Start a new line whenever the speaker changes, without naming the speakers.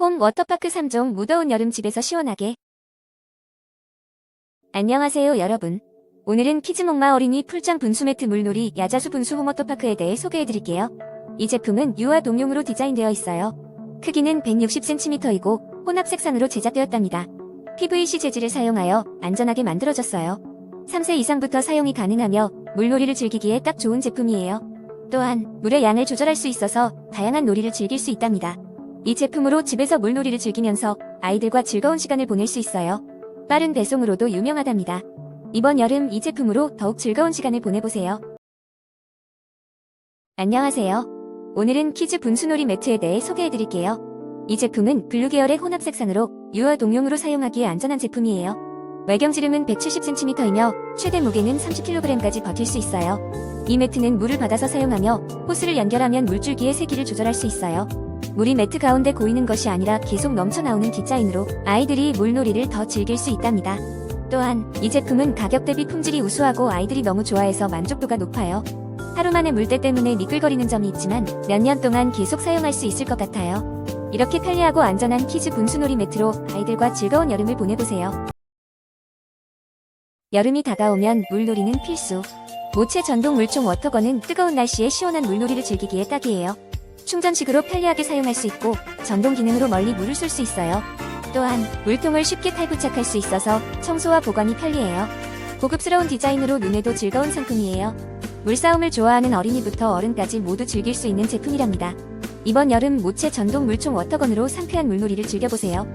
홈 워터파크 3종 무더운 여름 집에서 시원하게. 안녕하세요 여러분. 오늘은 키즈목마 어린이 풀장 분수매트 물놀이 야자수 분수 홈 워터파크에 대해 소개해드릴게요. 이 제품은 유아 동용으로 디자인되어 있어요. 크기는 160cm이고 혼합 색상으로 제작되었답니다. PVC 재질을 사용하여 안전하게 만들어졌어요. 3세 이상부터 사용이 가능하며 물놀이를 즐기기에 딱 좋은 제품이에요. 또한 물의 양을 조절할 수 있어서 다양한 놀이를 즐길 수 있답니다. 이 제품으로 집에서 물놀이를 즐기면서 아이들과 즐거운 시간을 보낼 수 있어요. 빠른 배송으로도 유명하답니다. 이번 여름 이 제품으로 더욱 즐거운 시간을 보내보세요. 안녕하세요. 오늘은 키즈 분수놀이 매트에 대해 소개해드릴게요. 이 제품은 블루 계열의 혼합 색상으로 유아 동용으로 사용하기에 안전한 제품이에요. 외경 지름은 170cm이며 최대 무게는 30kg까지 버틸 수 있어요. 이 매트는 물을 받아서 사용하며 호스를 연결하면 물줄기의 세기를 조절할 수 있어요. 물이 매트 가운데 고이는 것이 아니라 계속 넘쳐나오는 디자인으로 아이들이 물놀이를 더 즐길 수 있답니다. 또한 이 제품은 가격 대비 품질이 우수하고 아이들이 너무 좋아해서 만족도가 높아요. 하루 만에 물때 때문에 미끌거리는 점이 있지만 몇 년 동안 계속 사용할 수 있을 것 같아요. 이렇게 편리하고 안전한 키즈 분수놀이 매트로 아이들과 즐거운 여름을 보내보세요. 여름이 다가오면 물놀이는 필수. 모체 전동 물총 워터건은 뜨거운 날씨에 시원한 물놀이를 즐기기에 딱이에요. 충전식으로 편리하게 사용할 수 있고 전동 기능으로 멀리 물을 쏠 수 있어요. 또한 물통을 쉽게 탈부착할 수 있어서 청소와 보관이 편리해요. 고급스러운 디자인으로 눈에도 즐거운 상품이에요. 물싸움을 좋아하는 어린이부터 어른까지 모두 즐길 수 있는 제품이랍니다. 이번 여름 모체 전동 물총 워터건으로 상쾌한 물놀이를 즐겨보세요.